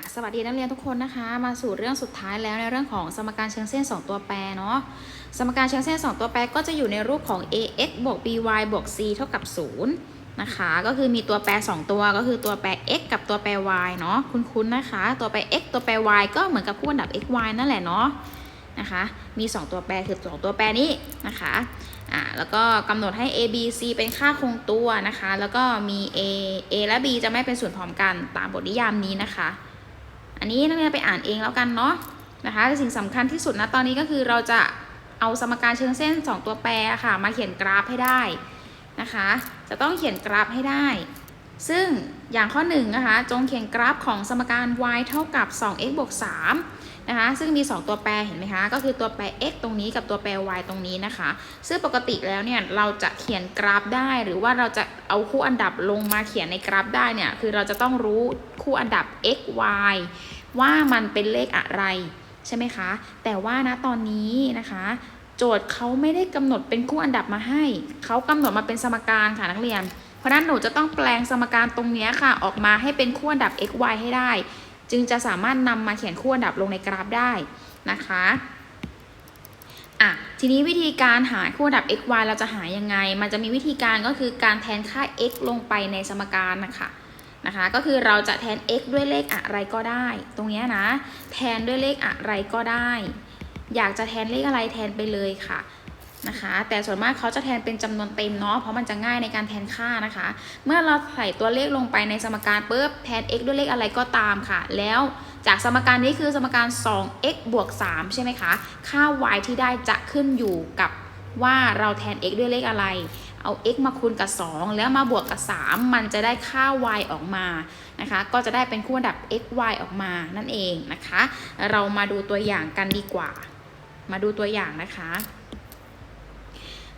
ะสวัสดีนักเรียนทุกคนนะคะ มาสู่เรื่องสุดท้ายแล้วในเรื่องของสมการเชิงเส้น 2 ตัวแปรเนาะสมการเชิงเส้น 2 ตัวแปรก็จะอยู่ในรูปของ ax บวก by บวก c เท่ากับ0นะคะก็คือมีตัวแปร 2 ตัวก็คือตัวแปร x กับตัวแปร y เนาะคุ้นๆนะคะ ตัวแปร x ตัวแปร y ก็เหมือนกับคู่อันดับ x y นั่นแหละเนาะนะคะมี 2 ตัวแปรคือ2ตัวแปรนี้นะคะอ่าแล้วก็กำหนดให้ a b c เป็นค่าคงตัวนะคะ แล้วก็มี a a และ b จะไม่เป็นส่วนพร้อมกันตามบทนิยามนี้นะคะ อันนี้นักเรียนไปอ่านเองแล้วกันเนาะนะคะแต่สิ่งสำคัญที่สุดนะตอนนี้ก็คือเราจะเอาสมการเชิงเส้น 2 ตัวแปรค่ะ มาเขียนกราฟให้ได้นะคะ จะต้องเขียนกราฟให้ได้ ซึ่งอย่างข้อ1นงนะคะจงเขียนกราฟของสมการ y เท่ากับ 2x บวก3 นะคะ ซึ่งมี 2 ตัวแปรเห็นไหมคะ ก็คือตัวแปร x ตรงนี้กับตัวแปร y ตรงนี้นะคะ ซึ่งปกติแล้วเนี่ยเราจะเขียนกราฟได้ หรือว่าเราจะเอาคู่อันดับลงมาเขียนในกราฟได้เนี่ยคือเราจะต้องรู้คู่อันดับ x y ว่ามันเป็นเลขอะไรใช่ไหมคะ แต่ว่านะตอนนี้นะคะโจทย์เขาไม่ได้กำหนดเป็นคู่อันดับมาให้ เขากำหนดมาเป็นสมการค่ะนักเรียน เพราะนั้นหนูจะต้องแปลงสมการตรงนี้ค่ะ ออกมาให้เป็นคู่อันดับ x y ให้ได้ จึงจะสามารถนำมาเขียนคู่อันดับลงในกราฟได้นะคะอะทีนี้วิธีการหาคู่อันดับ x y เราจะหายังไง มันจะมีวิธีการก็คือการแทนค่า x ลงไปในสมการนะคะนะคะ ก็คือเราจะแทน x ด้วยเลขอะไรก็ได้ ตรงนี้นะ แทนด้วยเลขอะไรก็ได้ อยากจะแทนเลขอะไรแทนไปเลยค่ะ นะคะ แต่ส่วนมากเขาจะแทนเป็นจำนวนเต็มเนาะเพราะมันจะง่ายในการแทนค่านะคะ เมื่อเราใส่ตัวเลขลงไปในสมการปุ๊บแทน x ด้วยเลขอะไรก็ตามค่ะ แล้วจากสมการนี้คือสมการ 2x บวก 3 ใช่ไหมคะ ค่า y ที่ได้จะขึ้นอยู่กับว่าเราแทน x ด้วยเลขอะไร เอา x มาคูณกับ 2 แล้วมาบวกกับ 3 มันจะได้ค่า y ออกมา นะคะ ก็จะได้เป็นคู่อันดับ x y ออกมานั่นเองนะคะ เรามาดูตัวอย่างกันดีกว่า มาดูตัวอย่างนะคะ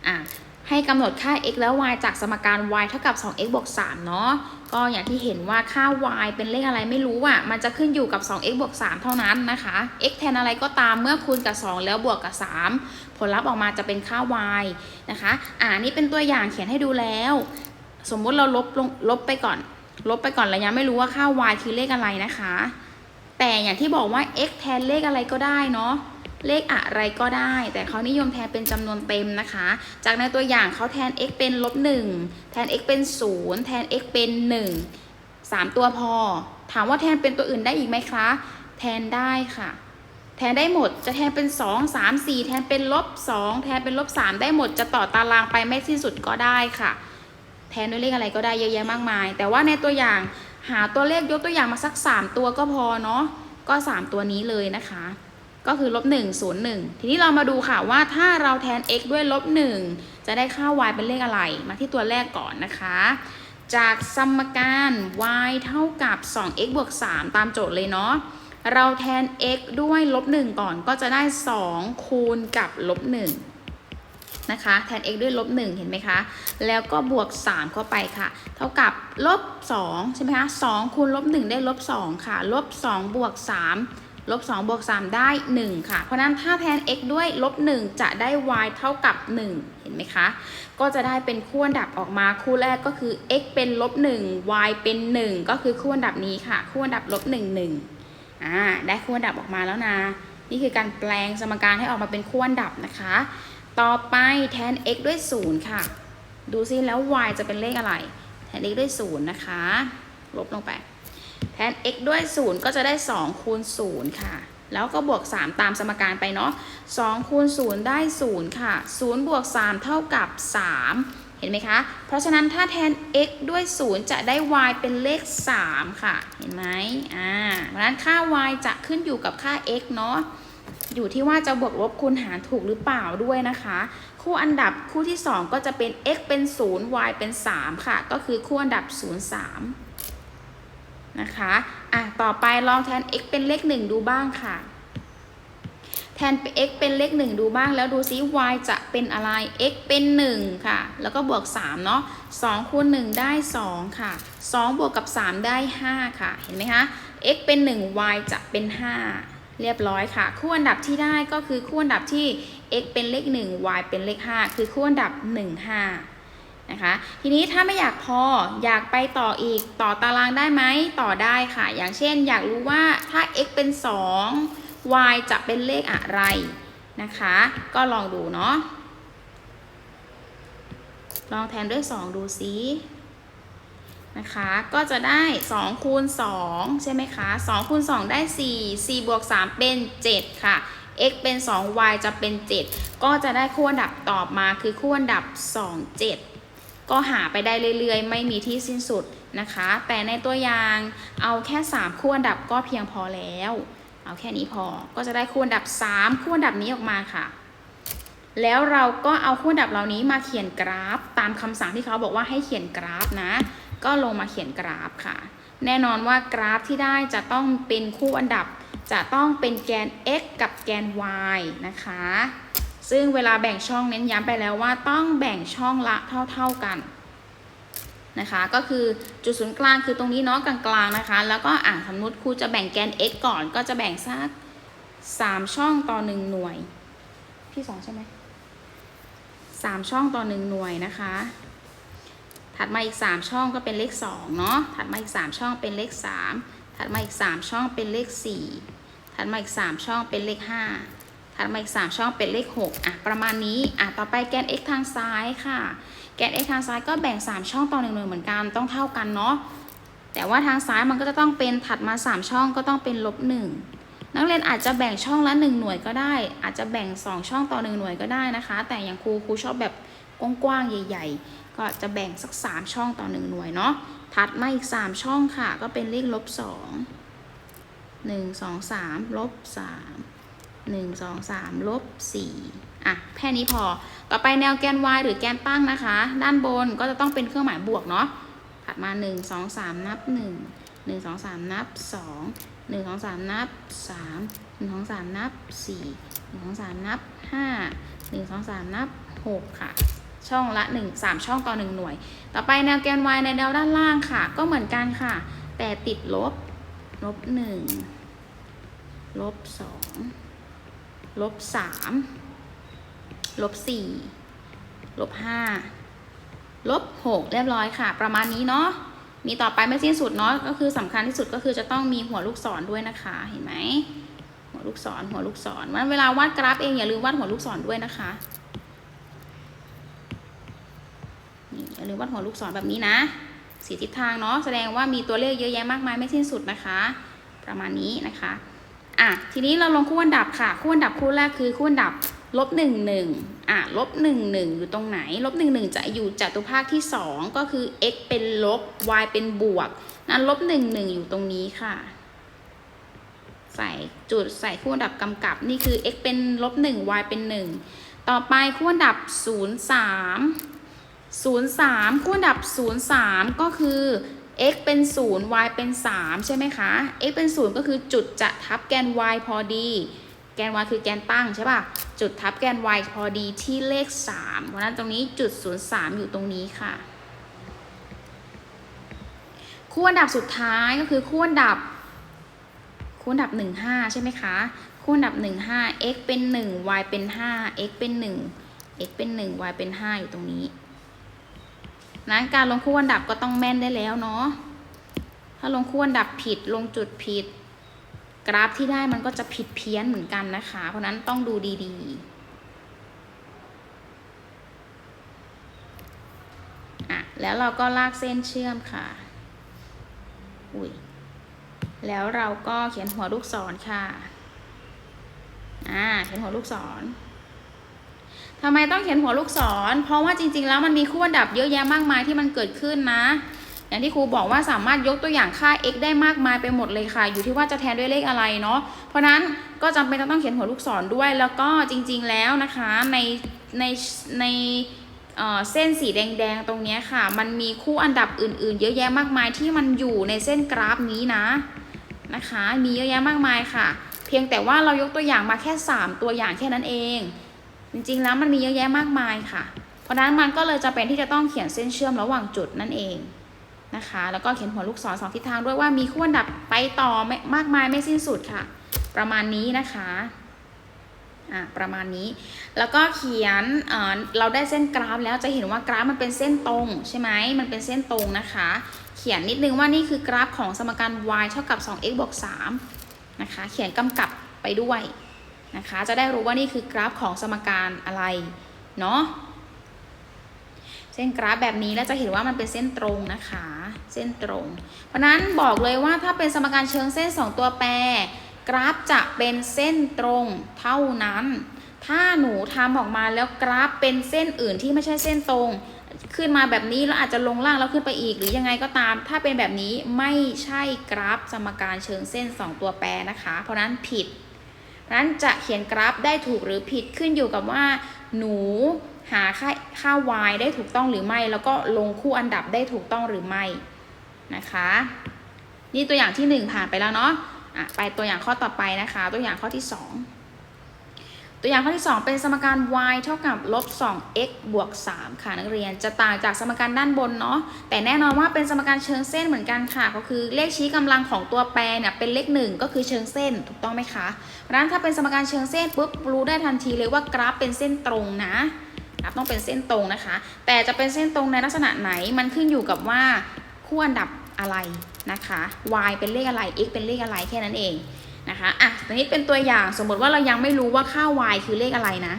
อะให้กำหนดค่า x แล้ว y จากสมการ y เท่ากับ 2x บวก3เนาะ ก็อย่างที่เห็นว่าค่า y เป็นเลขอะไรไม่รู้อะ มันจะขึ้นอยู่กับ 2x บวก3เท่านั้นนะคะ x แทนอะไรก็ตามเมื่อคูณกับ 2 แล้วบวกกับ 3 ผลลัพธ์ออกมาจะเป็นค่า y นะคะ อ่านี่เป็นตัวอย่างเขียนให้ดูแล้ว สมมุติเราลบลงลบไปก่อน ลบไปก่อนรายังไม่รู้ว่าค่า y คือเลขอะไรนะคะ แต่อย่างที่บอกว่า x แทนเลขอะไรก็ได้เนาะ เลขอะไรก็ได้ แต่เขานิยมแทนเป็นจำนวนเต็มนะคะ จากในตัวอย่างเขาแทน x เป็นลบ1แทน x เป็น 0 แทน x เป็น 1 3 ตัวพอ ถามว่าแทนเป็นตัวอื่นได้อีกไหมคะ แทนได้ค่ะ แทนได้หมดจะแทนเป็น 2 3 4 แทนเป็นลบ2แทนเป็นลบ3ได้หมดจะต่อตารางไปไม่สิ้นสุดก็ได้ค่ะ แทนด้วยเลขอะไรก็ได้เยอะแยะมากมาย แต่ว่าในตัวอย่างหาตัวเลขยกตัวอย่างมาสัก 3 ตัวก็พอเนาะก็ 3 ตัวนี้เลยนะคะ ก็คือลบ1 0 1 ทีนี้เรามาดูค่ะว่าถ้าเราแทน x ด้วยลบ1จะได้ค่า y เป็นเลขอะไร มาที่ตัวแรกก่อนนะคะ จากสมการ y เท่ากับ 2x บวก 3 ตามโจทย์เลยเนาะ เราแทน x ด้วยลบ1ก่อนก็จะได้ 2 คูณกับลบ1นะคะ แทน x ด้วยลบ1เห็นไหมคะ แล้วก็บวก 3 เข้าไปค่ะ เท่ากับลบ2ใช่ไหมคะ2คูณลบ1ได้ลบ2ค่ะ ลบ2บวก3 ลบ2บวก3ได้ 1 ค่ะ เพราะนั้นถ้าแทน x ด้วยลบ 1 จะได้ y เท่ากับ 1 เห็นไหมคะ ก็จะได้เป็นคู่อันดับออกมาคู่แรกก็คือ x เป็นลบ 1 y เป็น 1 ก็คือคู่อันดับนี้ค่ะ คู่อันดับลบ 1 1อ่าได้คู่อันดับออกมาแล้วนะ นี่คือการแปลงสมการให้ออกมาเป็นคู่อันดับนะคะ ต่อไปแทน x ด้วย 0 ค่ะ ดูซิแล้ว y จะเป็นเลขอะไร แทน x ด้วย 0 นะคะ ลบลงไป แทน x ด้วย 0 ก็จะได้ 2 คูณ 0 ค่ะ แล้วก็บวก 3 ตามสมการไปเนาะ2คูณ 0 ได้ 0 ค่ะ 0 บวก 3 เท่ากับ 3 เห็นไหมคะ เพราะฉะนั้นถ้าแทน x ด้วย 0 จะได้ y เป็นเลข 3 ค่ะ เห็นไหมอ่าเพราะฉะนั้นค่า y จะขึ้นอยู่กับค่า x เนาะอยู่ที่ว่าจะบวกลบคูณหารถูกหรือเปล่าด้วยนะคะ คู่อันดับคู่ที่ 2 ก็จะเป็น x เป็น 0 y เป็น 3 ค่ะ ก็คือคู่อันดับ 0 3 นะคะอะต่อไปลองแทน x เป็นเลข1ดูบ้างค่ะ แทน x เป็นเลข1ดูบ้าง แล้วดูซิ y จะเป็นอะไร x เป็น1ค่ะ แล้วก็บวก3เนาะ2คูณ1ได้2ค่ะ2บวกกับ3ได้5ค่ะ เห็นไหมคะ x เป็น1 y จะเป็น5เรียบร้อยค่ะ คู่อันดับที่ได้ก็คือคู่อันดับที่ x เป็นเลข1 y เป็นเลข5คือคู่อันดับ1 5 นะคะ ทีนี้ถ้าไม่อยากพออยากไปต่ออีกต่อตารางได้ไหมต่อได้ค่ะ อย่างเช่น อยากรู้ว่าถ้า x เป็น 2 y จะเป็นเลขอะไรนะคะ ก็ลองดูเนาะลองแทนด้วย 2 ดูซินะคะ ก็จะได้ 2 คูณ 2 ใช่ไหมคะ 2 คูณ 2 ได้ 4 4 บวก 3 เป็น 7 ค่ะ x เป็น 2 y จะเป็น 7 ก็จะได้คู่อันดับตอบมาคือคู่อันดับ 2 7 ก็หาไปได้เรื่อยๆ ไม่มีที่สิ้นสุดนะคะ แต่ในตัวอย่างเอาแค่ 3 คู่อันดับก็เพียงพอแล้ว เอาแค่นี้พอก็จะได้คู่อันดับ 3 คู่อันดับนี้ออกมาค่ะ แล้วเราก็เอาคู่อันดับเหล่านี้มาเขียนกราฟ ตามคำสั่งที่เขาบอกว่าให้เขียนกราฟนะ ก็ลงมาเขียนกราฟค่ะ แน่นอนว่ากราฟที่ได้จะต้องเป็นคู่อันดับ จะต้องเป็นแกน x กับแกน y นะคะ ซึ่งเวลาแบ่งช่องเน้นย้ำไปแล้วว่าต้องแบ่งช่องละเท่า ๆกันนะคะ ก็คือจุดศูนย์กลางคือตรงนี้เนาะกลางๆนะคะ แล้วก็อ่าสมมติครูจะแบ่งแกน x ก่อนก็จะแบ่งสัก3 ช่องต่อ 1 หน่วย พี่สองใช่ไหมสามช่องต่อ 1 หน่วยนะคะ ถัดมาอีก 3 ช่องก็เป็นเลข2เนาะถัดมาอีก 3 ช่องเป็นเลข 3 ถัดมาอีก 3 ช่องเป็นเลข 4 ถัดมาอีก 3 ช่องเป็นเลข 5 ถัดมาอีก 3 ช่องเป็นเลข 6 อะ ประมาณนี้ อะ ต่อไปแกน x ทางซ้ายค่ะ แกน x ทางซ้ายก็แบ่ง 3 ช่องต่อ1หน่วยเหมือนกัน ต้องเท่ากันเนาะ แต่ว่าทางซ้ายมันก็จะต้องเป็นถัดมา 3 ช่องก็ต้องเป็นลบ1นักเรียนอาจจะแบ่งช่องละ 1 หน่วยก็ได้ อาจจะแบ่ง 2 ช่องต่อ 1 หน่วยก็ได้นะคะ แต่อย่างครูครูชอบแบบกว้างๆใหญ่ ๆ ก็จะแบ่งสัก 3 ช่องต่อ 1 หน่วยเนาะ ถัดมาอีก 3 ช่องค่ะ ก็เป็นเลขลบ2 1 2 3ลบ3 1 2 3ลบ4อะแค่นี้พอ ต่อไปแนวแกน y หรือแกนตั้งนะคะ ด้านบนก็จะต้องเป็นเครื่องหมายบวกเนาะถัดมา 1 2 3 นับ 1 1 2 3 นับ 2 1 2 3 นับ 3 1 2 3 นับ 4 1 2 3 นับ 5 1 2 3 นับ 6 ค่ะ ช่องละ 1 3 ช่องต่อ 1 หน่วย ต่อไปแนวแกน y ในแนวด้านล่างค่ะ ก็เหมือนกันค่ะ แต่ติดลบ ลบ 1 ลบ 2 ลบ3ลบ4ลบ5ลบ6เรียบร้อยค่ะ ประมาณนี้เนาะมีต่อไปไม่สิ้นสุดเนาะก็คือสำคัญที่สุดก็คือจะต้องมีหัวลูกศรด้วยนะคะเห็นไหมหัวลูกศรหัวลูกศรมันเวลาวาดกราฟเองอย่าลืมวาดหัวลูกศรด้วยนะคะนี่อย่าลืมวาดหัวลูกศรแบบนี้นะสีทิศทางเนาะแสดงว่ามีตัวเลขเยอะแยะมากมายไม่สิ้นสุดนะคะ ประมาณนี้นะคะ อะทีนี้เราลงคู่อันดับค่ะ คู่อันดับคู่แรกคือคู่อันดับลบหนึ่งหนึ่งอะลบหนึ่งหนึ่งอยู่ตรงไหนลบหนึ่งหนึ่งจะอยู่จัตุภาคที่สองก็คือ x เป็นลบ y เป็นบวก นั้นลบหนึ่งหนึ่งอยู่ตรงนี้ค่ะ ใส่จุดใส่คู่อันดับกำกับนี่คือ x เป็นลบหนึ่ง y เป็นหนึ่งต่อไปคู่อันดับศูนย์สามศูนย์สามคู่อันดับศูนย์สามก็คือ x เป็นศูนย์ y เป็นสามใช่ไหมคะ x เป็นศูนย์ก็คือจุดจะทับแกน y พอดี แกน y คือแกนตั้งใช่ป่ะ จุดทับแกน y พอดีที่เลข 3 เพราะฉะนั้นตรงนี้จุด 03 อยู่ตรงนี้ค่ะ คู่อันดับสุดท้ายก็คือคู่อันดับ คู่อันดับ 15 ใช่ไหมคะ คู่อันดับ 15 x เป็น 1 y เป็น 5 x เป็น 1 x เป็น 1 y เป็น 5 อยู่ตรงนี้ นั้นการลงคู่อันดับก็ต้องแม่นได้แล้วเนาะ ถ้าลงคู่อันดับผิดลงจุดผิด กราฟที่ได้มันก็จะผิดเพี้ยนเหมือนกันนะคะ เพราะนั้นต้องดูดีๆอะแล้วเราก็ลากเส้นเชื่อมค่ะ อุ้ยแล้วเราก็เขียนหัวลูกศรค่ะ อ่า เขียนหัวลูกศร ทำไมต้องเขียนหัวลูกศร เพราะว่าจริง ๆ แล้วมันมีคู่อันดับเยอะแยะมากมายที่มันเกิดขึ้นนะ อย่างที่ครูบอกว่าสามารถยกตัวอย่างค่า x ได้มากมายไปหมดเลยค่ะ อยู่ที่ว่าจะแทนด้วยเลขอะไรเนาะ เพราะนั้นก็จำเป็นต้องเขียนหัวลูกศรด้วย แล้วก็จริง ๆ แล้วนะคะในในในเเส้นสีแดงๆตรงนี้ค่ะ มันมีคู่อันดับอื่น ๆ เยอะแยะมากมายที่มันอยู่ในเส้นกราฟนี้นะนะคะ มีเยอะแยะมากมายค่ะ เพียงแต่ว่าเรายกตัวอย่างมาแค่ 3 ตัวอย่างแค่นั้นเอง จริงๆแล้วมันมีเยอะแยะมากมายค่ะ เพราะนั้นมันก็เลยจะเป็นที่จะต้องเขียนเส้นเชื่อมระหว่างจุดนั่นเองนะคะ แล้วก็เขียนหัวลูกศรสองทิศทางด้วยว่ามีคู่อันดับไปต่อไม่มากมายไม่สิ้นสุดค่ะ ประมาณนี้นะคะอะประมาณนี้ แล้วก็เขียนเอ่อเราได้เส้นกราฟแล้วจะเห็นว่ากราฟมันเป็นเส้นตรงใช่ไหมมันเป็นเส้นตรงนะคะ เขียนนิดนึงว่านี่คือกราฟของสมการ y เท่ากับ 2x บวก3นะคะ เขียนกำกับไปด้วย นะคะ จะได้รู้ว่านี่คือกราฟของสมการอะไรเนาะเส้นกราฟแบบนี้แล้วจะเห็นว่ามันเป็นเส้นตรงนะคะ เส้นตรง เพราะนั้นบอกเลยว่าถ้าเป็นสมการเชิงเส้น 2 ตัวแปร กราฟจะเป็นเส้นตรงเท่านั้น ถ้าหนูทำออกมาแล้วกราฟเป็นเส้นอื่นที่ไม่ใช่เส้นตรง ขึ้นมาแบบนี้แล้วอาจจะลงล่างแล้วขึ้นไปอีก หรือยังไงก็ตาม ถ้าเป็นแบบนี้ไม่ใช่กราฟสมการเชิงเส้น 2 ตัวแปรนะคะ เพราะนั้นผิด นั้นจะเขียนกราฟได้ถูกหรือผิดขึ้นอยู่กับว่า หนูหาค่าค่า y ได้ถูกต้องหรือไม่ แล้วก็ลงคู่อันดับได้ถูกต้องหรือไม่นะคะ นี่ตัวอย่างที่ 1 ผ่านไปแล้วเนาะอะไปตัวอย่างข้อต่อไปนะคะ ตัวอย่างข้อที่ 2 ตัวอย่างข้อที่ 2 เป็นสมการ y เท่ากับลบ 2x บวก 3 ค่ะนักเรียนจะต่างจากสมการด้านบนเนาะแต่แน่นอนว่าเป็นสมการเชิงเส้นเหมือนกันค่ะ ก็คือเลขชี้กำลังของตัวแปรเนี่ยเป็นเลข1ก็คือเชิงเส้นถูกต้องไหมคะเพราะฉะ นั้นถ้าเป็นสมการเชิงเส้นปุ๊บรู้ได้ทันทีเลยว่ากราฟเป็นเส้นตรงนะกราฟต้องเป็นเส้นตรงนะคะ แต่จะเป็นเส้นตรงในลักษณะไหนมันขึ้นอยู่กับว่าคู่อันดับอะไรนะคะ y เป็นเลขอะไร x เป็นเลขอะไรแค่นั้นเองนะคะอะตอนนี้เป็นตัวอย่างสมมติว่าเรายังไม่รู้ว่าค่า y คือเลขอะไรนะ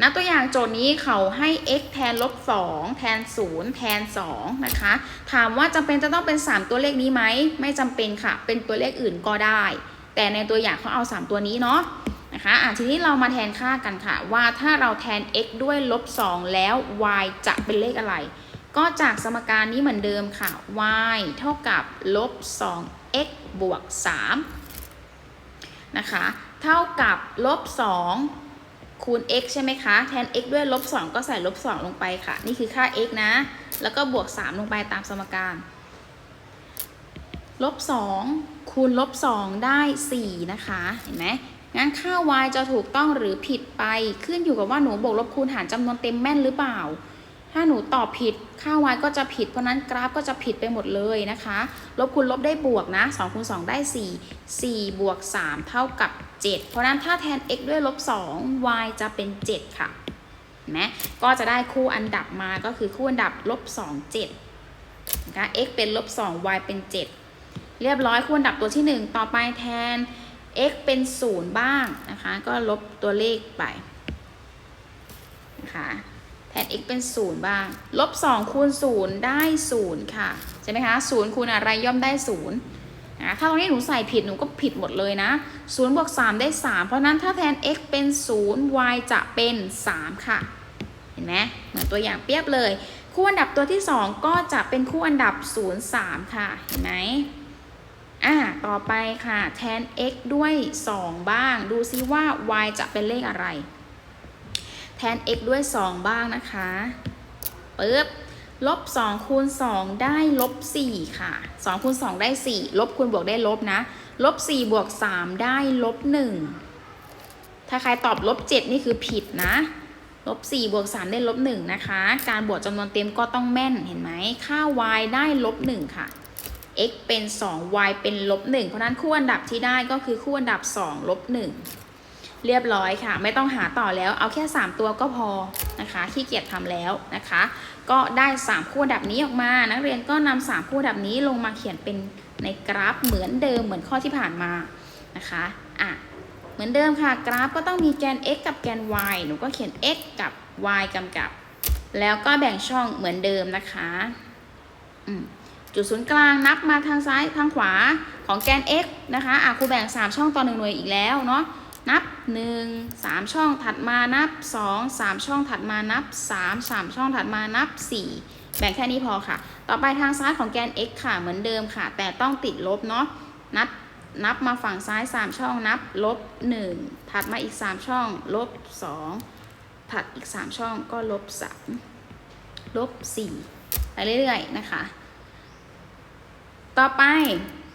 นะตัวอย่างโจทย์นี้เขาให้ x แทนลบ2แทน 0 แทน 2 นะคะ ถามว่าจำเป็นจะต้องเป็น 3 ตัวเลขนี้ไหม ไม่จำเป็นค่ะ เป็นตัวเลขอื่นก็ได้ แต่ในตัวอย่างเขาเอา 3 ตัวนี้เนาะนะคะอะทีนี้เรามาแทนค่ากันค่ะ ว่าถ้าเราแทน x ด้วยลบ2แล้ว y จะเป็นเลขอะไร ก็จากสมการนี้เหมือนเดิมค่ะ y เท่ากับลบ 2x บวก3นะคะ เท่ากับลบ 2 คูณ x ใช่ไหมคะ แทน x ด้วยลบ2ก็ใส่ลบ2ลงไปค่ะ นี่คือค่า x นะ แล้วก็บวก 3 ลงไปตามสมการ ลบ2คูณลบ2ได้ 4 นะคะ เห็นไหมงั้นค่า y จะถูกต้องหรือผิดไป ขึ้นอยู่กับว่าหนูบวกลบคูณหารจำนวนเต็มแม่นหรือเปล่า ถ้าหนูตอบผิด ค่า y ก็จะผิด เพราะนั้นกราฟก็จะผิดไปหมดเลยนะคะ ลบคูณลบได้บวกนะ2คูณ2ได้ 4 4 บวก 3 เท่ากับ 7 เพราะนั้นถ้าแทน x ด้วยลบ 2 y จะเป็น 7 ค่ะนไหมก็จะได้คู่อันดับมาก็คือคู่อันดับลบ2 7นะคะ x เป็นลบ2 y เป็น 7 เรียบร้อยคู่อันดับตัวที่ 1 ต่อไปแทน x เป็น 0 บ้างนะคะ ก็ลบตัวเลขไปนะคะแทน x เป็น 0 บ้าง ลบ2คูณ0ได้ 0 ค่ะ ใช่ไหมคะ0คูณอะไรย่อมได้ 0 นะถ้าตรงนี้หนูใส่ผิดหนูก็ผิดหมดเลยนะ0บวก3ได้ 3 เพราะนั้นถ้าแทน x เป็น 0 y จะเป็น 3 ค่ะ เห็นไหมเหมือนตัวอย่างเปรียบเลย คู่อันดับตัวที่ 2 ก็จะเป็นคู่อันดับ 0 3 ค่ะ เห็นไหมอ่าต่อไปค่ะแทน x ด้วย 2 บ้าง ดูซิว่า y จะเป็นเลขอะไร แทน x ด้วย 2 บ้างนะคะปึ๊บ ลบ2คูณ2ได้ลบ4ค่ะ2คูณ2ได้4ลบคูณบวกได้ลบนะลบ4บวก3ได้ลบ1ถ้าใครตอบลบ7นี่คือผิดนะลบ4บวก3ได้ลบ1นะคะ การบวกจำนวนเต็มก็ต้องแม่นเห็นไหมค่า y ได้ลบ1ค่ะ x เป็น 2 y เป็นลบ1เพราะนั้นคู่อันดับที่ได้ก็คือคู่อันดับ2ลบ1เรียบร้อยค่ะ ไม่ต้องหาต่อแล้วเอาแค่ 3 ตัวก็พอนะคะขี้เกียจทำแล้วนะคะ ก็ได้ 3 คู่ดับนี้ออกมา นักเรียนก็นำ3คู่ดับนี้ลงมาเขียนเป็นในกราฟเหมือนเดิมเหมือนข้อที่ผ่านมานะคะอะเหมือนเดิมค่ะกราฟก็ต้องมีแกน x กับแกน y หนูก็เขียน x กับ y กำกับ แล้วก็แบ่งช่องเหมือนเดิมนะคะจุดศูนย์กลางนับมาทางซ้ายทางขวาของแกน x นะคะอะครูแบ่ง 3 ช่องต่อ1หน่วยอีกแล้วเนาะ นับ 1 3 ช่องถัดมานับ 2 3 ช่องถัดมานับ 3 3 ช่องถัดมานับ 4 แบ่งแค่นี้พอค่ะ ต่อไปทางซ้ายของแกน x ค่ะเหมือนเดิมค่ะ แต่ต้องติดลบเนาะนับนับมาฝั่งซ้าย 3 ช่องนับลบ 1 ถัดมาอีก 3 ช่อง ลบ 2 ถัดอีก 3 ช่องก็ลบ 3 ลบ 4 ไปเรื่อยๆนะคะ ต่อไป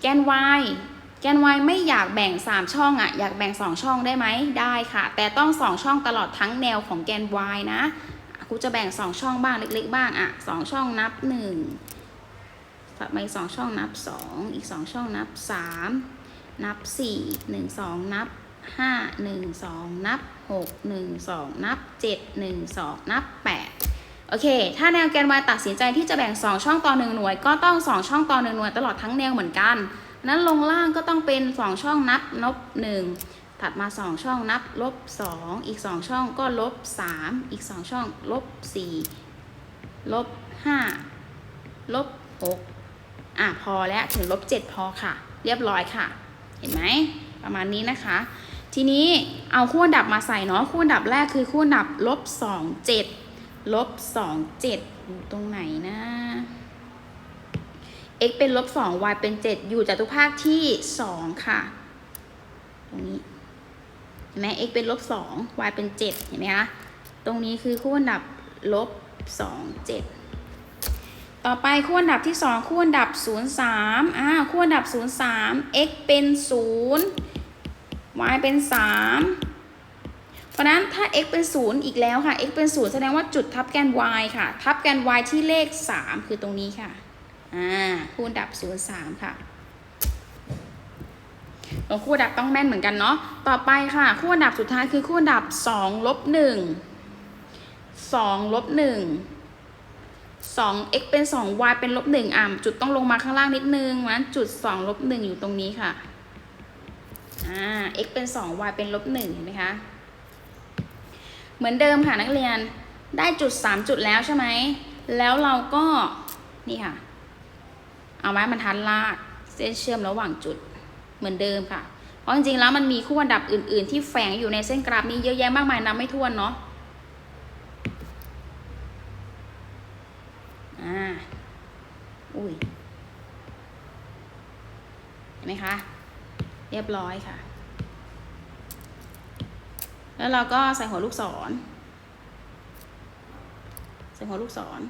แกน y แกน y ไม่อยากแบ่ง 3 ช่องอะ่ะอยากแบ่ง 2 ช่องได้ไหมได้ค่ะ แต่ต้อง 2 ช่องตลอดทั้งแนวของแกน y นะครูจะแบ่ง 2 ช่องบ้างเล็ก ๆ บ้างอะ่ะ2ช่องนับ1ถัดมาอีก2ช่องนับ 2 อีก 2 ช่องนับ 3 นับสี่หนึ่งสองนับห้าหนึ่งสองนับหกหนึ่งสองนับเจ็ดหนึ่งสองนับแปดโอเค ถ้าแนวแกน y ตัดสินใจที่จะแบ่ง 2 ช่องต่อ 1 หน่วย ก็ต้อง 2 ช่องต่อ 1 หน่วยตลอดทั้งแนวเหมือนกัน นั้นลงล่างก็ต้องเป็น 2 ช่องนับลบ1ถัดมา 2 ช่องนับลบ2อีก 2 ช่องก็ลบ3อีก 2 ช่องลบ4ลบ5ลบ6อะพอแล้วถึงลบ7พอค่ะ เรียบร้อยค่ะ เห็นไหมประมาณนี้นะคะ ทีนี้เอาคู่อันดับมาใส่เนาะคู่อันดับแรกคือคู่อันดับลบ2 7ลบ2 7อยู่ตรงไหนนะ x เป็นลบ2 y เป็น 7 อยู่จตุภาคที่ 2 ค่ะ ตรงนี้เห็นไหม x เป็นลบ2 y เป็น 7 เห็นไหมคะ ตรงนี้คือคู่อันดับลบ2 7 ต่อไปคู่อันดับที่ 2 คู่อันดับ 0 3อ่าคู่อันดับ 0 3 x เป็น 0 y เป็น 3 เพราะนั้นถ้า x เป็น 0 อีกแล้วค่ะ x เป็น 0 แสดงว่าจุดทับแกน y ค่ะ ทับแกน y ที่เลข 3 คือตรงนี้ค่ะ อ่าคู่อันดับ0 3ค่ะตรงคู่อันดับต้องแม่นเหมือนกันเนาะ ต่อไปค่ะ คู่อันดับสุดท้ายคือคู่อันดับ2ลบ1 2ลบ1 2 x เป็น2 y เป็นลบ1อะจุดต้องลงมาข้างล่างนิดนึงนั้นจุด2ลบ1อยู่ตรงนี้ค่ะ อ่า x เป็น2 y เป็นลบ1เห็นไหมคะ เหมือนเดิมค่ะนักเรียน ได้จุด3จุดแล้วใช่ไหม แล้วเราก็ นี่ค่ะ เอาไม้บรรทัดลากเส้นเชื่อมระหว่างจุดเหมือนเดิมค่ะ เพราะจริงๆแล้วมันมีคู่อันดับอื่น ๆ ที่แฝงอยู่ในเส้นกราฟนี้เยอะแยะมากมายนับไม่ถ้วนเนาะอ่าอุ้ยเห็นไหมคะ เรียบร้อยค่ะ แล้วเราก็ใส่หัวลูกศร ใส่หัวลูกศร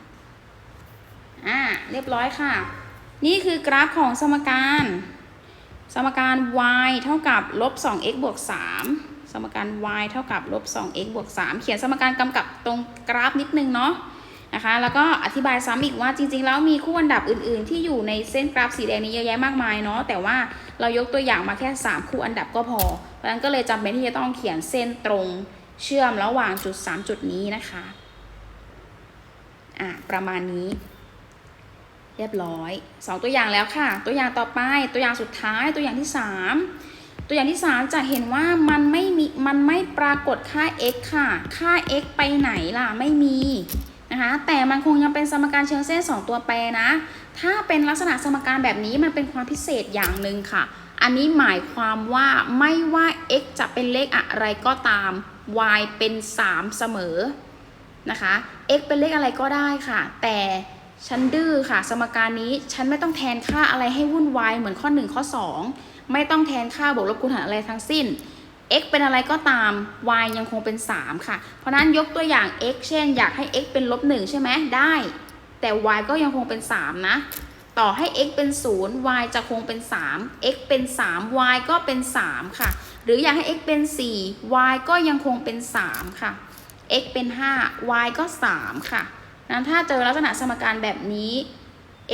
อ่าเรียบร้อยค่ะ นี่คือกราฟของสมการ สมการ y เท่ากับลบ 2x บวก 3 สมการ y เท่ากับลบ 2x บวก 3 เขียนสมการกำกับตรงกราฟนิดนึงเนาะนะคะ แล้วก็อธิบายซ้ำอีกว่าจริง ๆ แล้วมีคู่อันดับอื่น ๆ ที่อยู่ในเส้นกราฟสีแดงนี้เยอะแยะมากมายเนาะ แต่ว่าเรายกตัวอย่างมาแค่ 3 คู่อันดับก็พอ เพราะฉะนั้นก็เลยจำเป็นที่จะต้องเขียนเส้นตรงเชื่อมระหว่างจุด 3 จุดนี้นะคะ อะประมาณนี้ เรียบร้อย 2 ตัวอย่างแล้วค่ะ ตัวอย่างต่อไปตัวอย่างสุดท้ายตัวอย่างที่ 3 ตัวอย่างที่ 3 จะเห็นว่ามันไม่มีมันไม่ปรากฏค่า x ค่ะ ค่า x ไปไหนล่ะไม่มีนะคะแต่มันคงยังเป็นสมการเชิงเส้น 2 ตัวแปรนะ ถ้าเป็นลักษณะสมการแบบนี้มันเป็นความพิเศษอย่างหนึ่งค่ะ อันนี้หมายความว่าไม่ว่า x จะเป็นเลขอะไรก็ตาม y เป็น 3 เสมอนะคะ x เป็นเลขอะไรก็ได้ค่ะ แต่ ฉันดื้อค่ะ สมการนี้ฉันไม่ต้องแทนค่าอะไรให้วุ่นวายเหมือนข้อ 1 ข้อ 2 ไม่ต้องแทนค่าบวกลบคูณหารอะไรทั้งสิ้น x เป็นอะไรก็ตาม y ยังคงเป็น 3 ค่ะ เพราะนั้นยกตัวอย่าง x เช่น อยากให้ x เป็นลบ1ใช่ไหมได้ แต่ y ก็ยังคงเป็น 3 นะ ต่อให้ x เป็น 0 y จะคงเป็น 3 x เป็น 3 y ก็เป็น 3 ค่ะ หรืออยากให้ x เป็น 4 y ก็ยังคงเป็น 3 ค่ะ x เป็น 5 y ก็ 3 ค่ะ นั้นถ้าเจอลักษณะสมการแบบนี้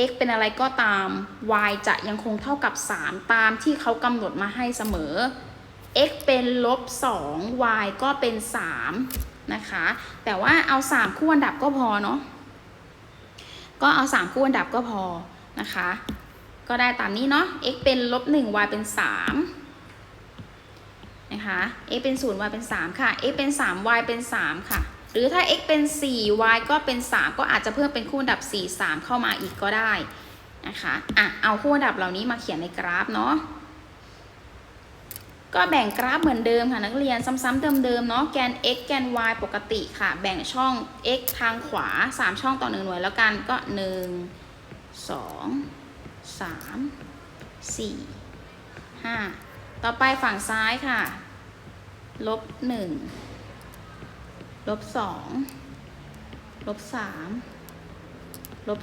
x เป็นอะไรก็ตาม y จะยังคงเท่ากับ 3 ตามที่เขากำหนดมาให้เสมอ x เป็นลบ 2 y ก็เป็น 3 นะคะ แต่ว่าเอา 3 คู่อันดับก็พอเนาะ ก็เอา 3 คู่อันดับก็พอนะคะ ก็ได้ตามนี้เนาะ x เป็นลบ 1 y เป็น 3 นะคะ x เป็น 0 y เป็น 3 ค่ะ x เป็น 3 y เป็น 3 ค่ะ หรือถ้า x เป็น 4 y ก็เป็น 3 ก็อาจจะเพิ่มเป็นคู่อันดับ 4 3 เข้ามาอีกก็ได้นะคะอะเอาคู่อันดับเหล่านี้มาเขียนในกราฟเนาะก็แบ่งกราฟเหมือนเดิมค่ะนักเรียนซ้ำๆเดิมๆเนาะแกน x แกน y ปกติค่ะ แบ่งช่อง x ทางขวา 3 ช่องต่อ 1 หน่วยแล้วกันก็ 1 2 3 4 5 ต่อไปฝั่งซ้ายค่ะลบ 1 ลบ2ลบ3ลบ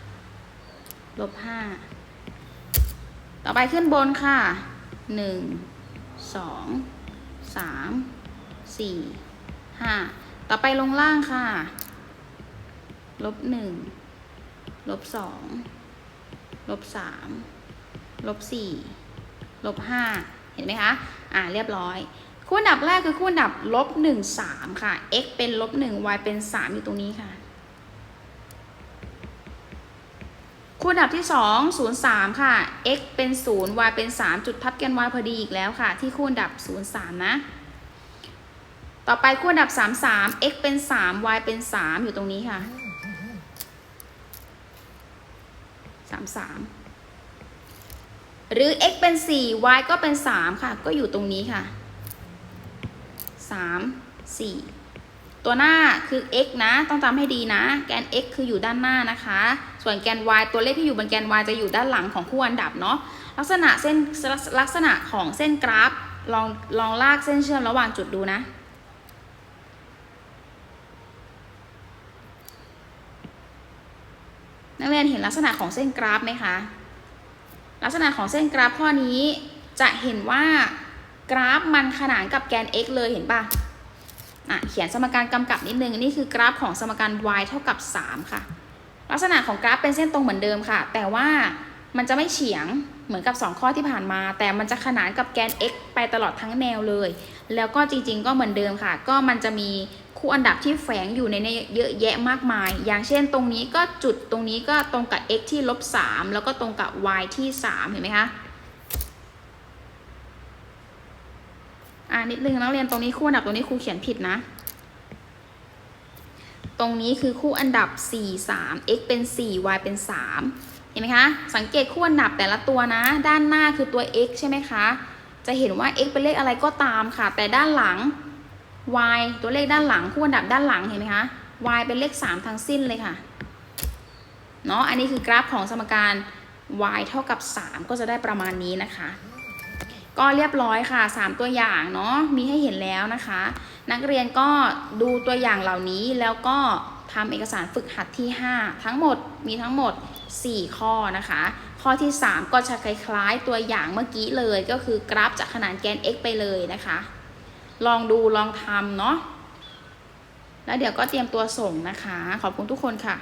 4ลบ5ต่อไปขึ้นบนค่ะ1 2 3 4 5ต่อไปลงล่างค่ะ ลบ1ลบ2ลบ3ลบ4ลบห้าเห็นไหมคะ อ่าเรียบร้อย คู่อันดับแรกคือคู่อันดับลบหนึ่งสามค่ะ x เป็นลบหนึ่ง y เป็นสามอยู่ตรงนี้ค่ะ คู่อันดับที่สองศูนย์สามค่ะ x เป็นศูนย์ y เป็นสามจุดทับแกน y พอดีอีกแล้วค่ะ ที่คู่อันดับศูนย์สามนะ ต่อไปคู่อันดับสามสาม x เป็นสาม y เป็นสามอยู่ตรงนี้ค่ะสามสามหรือ x เป็น 4 y ก็เป็น 3 ค่ะ ก็อยู่ตรงนี้ค่ะ 3 4 ตัวหน้าคือ x นะ ต้องจำให้ดีนะ แกน x คืออยู่ด้านหน้านะคะ ส่วนแกน y ตัวเลขที่อยู่บนแกน y จะอยู่ด้านหลังของคู่อันดับเนาะ ลักษณะเส้นลักษณะของเส้นกราฟ ลองลองลากเส้นเชื่อมระหว่างจุดดูนะนักเรียนเห็นลักษณะของเส้นกราฟไหมคะ ลักษณะของเส้นกราฟข้อนี้จะเห็นว่า กราฟมันขนานกับแกน x เลยเห็นปะอะเขียนสมการกำกับนิดนึง นี่คือกราฟของสมการ y เท่ากับ 3 ค่ะ ลักษณะของกราฟเป็นเส้นตรงเหมือนเดิมค่ะ แต่ว่ามันจะไม่เฉียงเหมือนกับ 2 ข้อที่ผ่านมา แต่มันจะขนานกับแกน x ไปตลอดทั้งแนวเลย แล้วก็จริง ๆ ก็เหมือนเดิมค่ะ ก็มันจะมีคู่อันดับที่แฝงอยู่ในนี้เยอะแยะมากมาย อย่างเช่นตรงนี้ก็จุดตรงนี้ก็ตรงกับ x ที่ลบ3แล้วก็ตรงกับ y ที่ 3 เห็นไหมคะ อ่านิดนึงนักเรียนตรงนี้คู่อันดับตรงนี้ครูเขียนผิดนะ ตรงนี้คือคู่อันดับ 4 3 x เป็น 4 y เป็น 3 เห็นไหมคะ สังเกตคู่อันดับแต่ละตัวนะ ด้านหน้าคือตัว x ใช่ไหมคะ จะเห็นว่า x เป็นเลขอะไรก็ตามค่ะ แต่ด้านหลัง y ตัวเลขด้านหลังคู่อันดับด้านหลังเห็นไหมคะ y เป็นเลข 3 ทั้งสิ้นเลยค่ะ เนาะอันนี้คือกราฟของสมการ y เท่ากับ 3 ก็จะได้ประมาณนี้นะคะ ก็เรียบร้อยค่ะ 3 ตัวอย่างเนาะมีให้เห็นแล้วนะคะ นักเรียนก็ดูตัวอย่างเหล่านี้แล้วก็ทำเอกสารฝึกหัดที่ 5 ทั้งหมดมีทั้งหมด 4 ข้อนะคะ ข้อที่ 3 ก็จะคล้ายๆ ตัวอย่างเมื่อกี้เลยก็คือกราฟจากขนานแกน x ไปเลยนะคะ ลองดูลองทำเนาะแล้วเดี๋ยวก็เตรียมตัวส่งนะคะ ขอบคุณทุกคนค่ะ